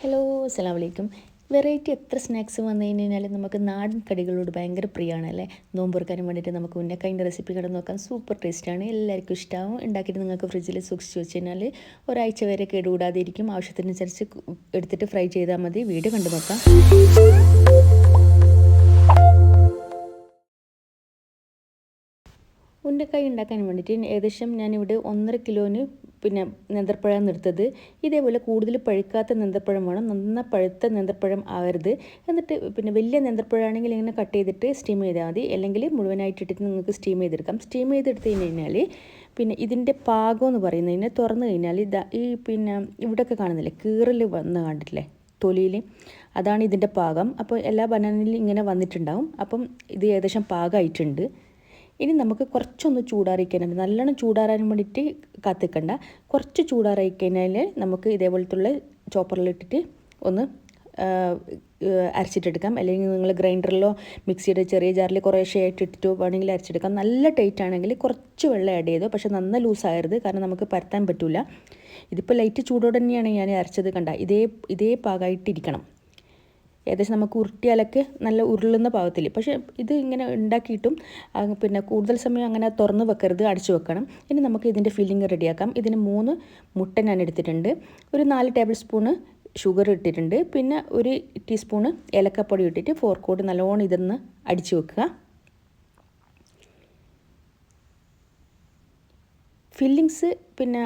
Hello അസ്സാം വലൈക്കും variety എത്ര സ്നാക്സ് വന്നു കഴിഞ്ഞാൽ നമുക്ക് നാടൻ കടികളോട് ഭയങ്കര പ്രിയമാണ് അല്ലേ നോമ്പുറക്കാനും വേണ്ടിയിട്ട് നമുക്ക് ഉന്നക്കായിന്റെ റെസിപ്പി കടന്ന് നോക്കാം സൂപ്പർ ടേസ്റ്റാണ് എല്ലാവർക്കും ഇഷ്ടമാവും ഉണ്ടാക്കിയിട്ട് നിങ്ങൾക്ക് ഫ്രിഡ്ജിൽ സൂക്ഷിച്ച് വെച്ച് കഴിഞ്ഞാൽ ഒരാഴ്ച വരെ കേടുകൂടാതെ ഇരിക്കും ആവശ്യത്തിനനുസരിച്ച് എടുത്തിട്ട് ഫ്രൈ ചെയ്താൽ മതി. വീഡിയോ കണ്ടു നോക്കാം. ഉണ്ടക്കായി ഉണ്ടാക്കാൻ വേണ്ടിയിട്ട് ഏകദേശം ഞാനിവിടെ ഒന്നര കിലോന് പിന്നെ നേന്ത്രപ്പഴം നിർത്തത് ഇതേപോലെ കൂടുതൽ പഴുക്കാത്ത നേന്ത്രപ്പഴം വേണം. നന്ന പഴുത്ത നേന്ത്രപ്പഴം ആവരുത്. എന്നിട്ട് പിന്നെ വലിയ നേന്ത്രപ്പഴമാണെങ്കിൽ ഇങ്ങനെ കട്ട് ചെയ്തിട്ട് സ്റ്റീം ചെയ്താൽ മതി. അല്ലെങ്കിൽ മുഴുവനായിട്ട് ഇട്ടിട്ട് നിങ്ങൾക്ക് സ്റ്റീം ചെയ്തെടുക്കാം. സ്റ്റീം ചെയ്തെടുത്ത് കഴിഞ്ഞാൽ പിന്നെ ഇതിന്റെ പാകം എന്ന് പറയുന്നതിന് തുറന്നു കഴിഞ്ഞാൽ ഇതാ ഈ പിന്നെ ഇവിടെയൊക്കെ കാണുന്നില്ലേ? കീറൽ വന്ന് കണ്ടിട്ടില്ലേ? തൊലിയിൽ. അതാണ് ഇതിന്റെ പാകം. അപ്പോൾ എല്ലാ ബനാനിലും ഇങ്ങനെ വന്നിട്ടുണ്ടാവും. അപ്പം ഇത് ഏകദേശം പാകമായിട്ടുണ്ട്. ഇനി നമുക്ക് കുറച്ചൊന്ന് ചൂടാറിക്കാനും നല്ലോണം ചൂടാറാൻ വേണ്ടിയിട്ട് കാത്തിക്കണ്ട. കുറച്ച് ചൂടാറായി കഴിഞ്ഞാൽ നമുക്ക് ഇതേപോലത്തുള്ള ചോപ്പറിലിട്ടിട്ട് ഒന്ന് അരച്ചിട്ടെടുക്കാം. അല്ലെങ്കിൽ നിങ്ങൾ ഗ്രൈൻഡറിലോ മിക്സിയുടെ ചെറിയ ജാറിൽ കുറേശ്ശെ ആയിട്ട് ഇട്ടിട്ടോ വേണമെങ്കിൽ അരച്ചെടുക്കാം. നല്ല ടൈറ്റ് ആണെങ്കിൽ കുറച്ച് വെള്ളം ആഡ് ചെയ്തോ. പക്ഷേ നന്ന ലൂസാകരുത് കാരണം നമുക്ക് പരത്താൻ പറ്റില്ല ഇതിപ്പോൾ ലൈറ്റ് ചൂടോടെ തന്നെയാണ് ഞാൻ അരച്ചത്. കണ്ട ഇതേ ഇതേ പാകമായിട്ടിരിക്കണം. ഏകദേശം നമുക്ക് ഉരുട്ടിയാലൊക്കെ നല്ല ഉരുളുന്ന പാകത്തിൽ. പക്ഷേ ഇത് ഇങ്ങനെ ഉണ്ടാക്കിയിട്ടും പിന്നെ കൂടുതൽ സമയം അങ്ങനെ തുറന്ന് വെക്കരുത് അടിച്ചു വെക്കണം. ഇനി നമുക്ക് ഇതിന്റെ ഫില്ലിങ് റെഡിയാക്കാം. ഇതിന് മൂന്ന് മുട്ട ഞാൻ എടുത്തിട്ടുണ്ട്. ഒരു നാല് ടേബിൾ സ്പൂണ് ഷുഗർ ഇട്ടിട്ടുണ്ട്. പിന്നെ ഒരു ടീസ്പൂണ് ഏലക്കപ്പൊടി ഇട്ടിട്ട് ഫോർക്കോട്ട് നല്ലോണം ഇതൊന്ന് അടിച്ചു വെക്കുക. ഫില്ലിങ്സ് പിന്നെ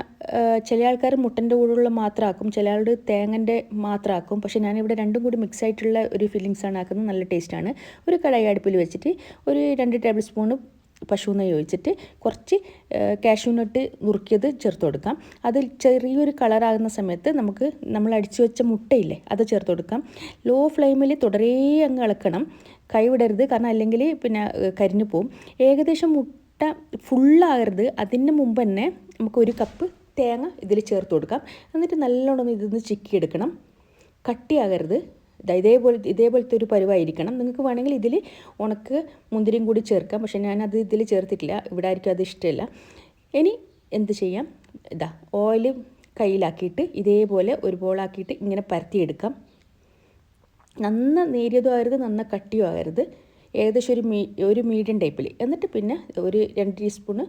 ചില ആൾക്കാർ മുട്ടന്റെ കൂടെയുള്ള മാത്രമാക്കും ചില ആളുടെ തേങ്ങന്റെ മാത്രമാക്കും പക്ഷേ ഞാനിവിടെ രണ്ടും കൂടി മിക്സ് ആയിട്ടുള്ള ഒരു ഫില്ലിങ്സാണ് ആക്കുന്നത്. നല്ല ടേസ്റ്റാണ്. ഒരു കടായി അടുപ്പിൽ വെച്ചിട്ട് ഒരു രണ്ട് ടേബിൾ സ്പൂണ് പശു നെയ്യ് ഒഴിച്ചിട്ട് കുറച്ച് കാഷ്യൂനട്ട് നുറുക്കിയത് ചേർത്ത് കൊടുക്കാം. അത് ചെറിയൊരു കളറാകുന്ന സമയത്ത് നമുക്ക് നമ്മൾ അടിച്ചു വെച്ച മുട്ടയില്ലേ അത് ചേർത്ത് കൊടുക്കാം. ലോ ഫ്ലെയിമിൽ തുടരേ അങ്ങ് ഇളക്കണം. കൈവിടരുത് കാരണം അല്ലെങ്കിൽ പിന്നെ കരിഞ്ഞു പോവും. ഏകദേശം മുട്ട ഫുള്ളാകരുത് അതിന് മുമ്പ് തന്നെ നമുക്ക് ഒരു കപ്പ് തേങ്ങ ഇതിൽ ചേർത്ത് കൊടുക്കാം. എന്നിട്ട് നല്ലോണം ഇതിന്ന് ചിക്കിയെടുക്കണം. കട്ടിയാകരുത്. ഇതേപോലെ ഇതേപോലത്തെ ഒരു പരുവായിരിക്കണം. നിങ്ങൾക്ക് വേണമെങ്കിൽ ഇതിൽ ഉണക്ക് മുന്തിരിയും കൂടി ചേർക്കാം. പക്ഷേ ഞാനത് ഇതിൽ ചേർത്തിട്ടില്ല. ഇവിടെ ആയിരിക്കും അത് ഇഷ്ടമില്ല. ഇനി എന്ത് ചെയ്യാം? ഇതാ ഓയിൽ കയ്യിലാക്കിയിട്ട് ഇതേപോലെ ഒരു ബോളാക്കിയിട്ട് ഇങ്ങനെ പരത്തിയെടുക്കാം. നന്ന നേരിയതും ആകരുത് നന്ന കട്ടിയും ആകരുത്. ഏകദേശം ഒരു മീ ഒരു മീഡിയം ടൈപ്പിൽ എന്നിട്ട് പിന്നെ ഒരു രണ്ട് ടീസ്പൂണ്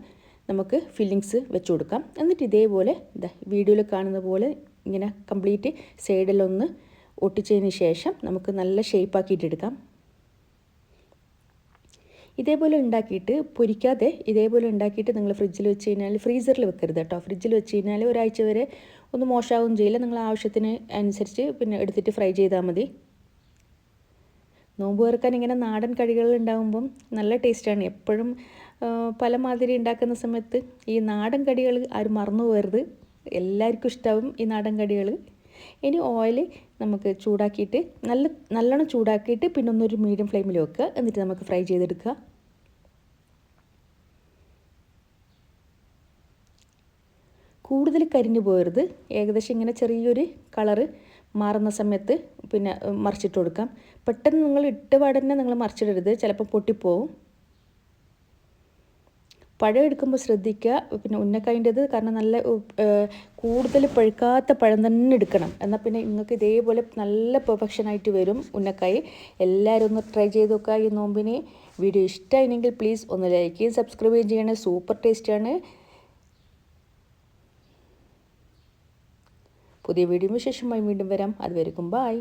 നമുക്ക് ഫില്ലിങ്സ് വെച്ച് കൊടുക്കാം. എന്നിട്ട് ഇതേപോലെ ഇതാ വീഡിയോയിൽ കാണുന്ന പോലെ ഇങ്ങനെ കംപ്ലീറ്റ് സൈഡിലൊന്ന് ഒട്ടിച്ചതിന് ശേഷം നമുക്ക് നല്ല ഷേപ്പാക്കിയിട്ടെടുക്കാം ഇതേപോലെ ഉണ്ടാക്കിയിട്ട് പൊരിക്കാതെ ഇതേപോലെ ഉണ്ടാക്കിയിട്ട് നിങ്ങൾ ഫ്രിഡ്ജിൽ വെച്ച് കഴിഞ്ഞാൽ ഫ്രീസറിൽ വെക്കരുത് കേട്ടോ. ഫ്രിഡ്ജിൽ വെച്ച് കഴിഞ്ഞാൽ ഒരാഴ്ച വരെ ഒന്ന് മോശമാവുകയും ചെയ്യില്ല. നിങ്ങൾ ആവശ്യത്തിന് അനുസരിച്ച് പിന്നെ എടുത്തിട്ട് ഫ്രൈ ചെയ്താൽ മതി. നോമ്പ് തുറക്കാൻ ഇങ്ങനെ നാടൻ കടികൾ ഉണ്ടാകുമ്പം നല്ല ടേസ്റ്റാണ് എപ്പോഴും പല മാതിരി ഉണ്ടാക്കുന്ന സമയത്ത് ഈ നാടൻ കടികൾ ആരും മറന്നു പോകരുത്. എല്ലാവർക്കും ഇഷ്ടമാവും ഈ നാടൻ കടികൾ. ഇനി ഓയിൽ നമുക്ക് ചൂടാക്കിയിട്ട് നല്ല നല്ലോണം ചൂടാക്കിയിട്ട് പിന്നെ ഒന്നൊരു മീഡിയം ഫ്ലെയിമിൽ വെക്കുക. എന്നിട്ട് നമുക്ക് ഫ്രൈ ചെയ്തെടുക്കുക. കൂടുതൽ കരിഞ്ഞു പോകരുത്. ഏകദേശം ഇങ്ങനെ ചെറിയൊരു കളറ് മാറുന്ന സമയത്ത് പിന്നെ മറിച്ചിട്ട് കൊടുക്കാം. പെട്ടെന്ന് നിങ്ങൾ ഇട്ട് പാടന്നെ നിങ്ങൾ മറിച്ചിടരുത്. ചിലപ്പോൾ പൊട്ടിപ്പോവും. പഴം എടുക്കുമ്പോൾ ശ്രദ്ധിക്കുക. പിന്നെ ഉന്നക്കായിന്റെത് കാരണം നല്ല കൂടുതൽ പഴുക്കാത്ത പഴം തന്നെ എടുക്കണം. എന്നാൽ പിന്നെ നിങ്ങൾക്ക് ഇതേപോലെ നല്ല പെർഫെക്ഷനായിട്ട് വരും ഉന്നക്കായി. എല്ലാവരും ഒന്ന് ട്രൈ ചെയ്ത് നോക്കുക ഈ നോമ്പിനെ. വീഡിയോ ഇഷ്ടമായിരുന്നെങ്കിൽ പ്ലീസ് ഒന്ന് ലൈക്ക് ചെയ്യും സബ്സ്ക്രൈബ് ചെയ്യണേ സൂപ്പർ ടേസ്റ്റാണ്. പുതിയ വീഡിയോ വിശേഷമായി വീണ്ടും വരാം. അതുവരെക്കും ബായ്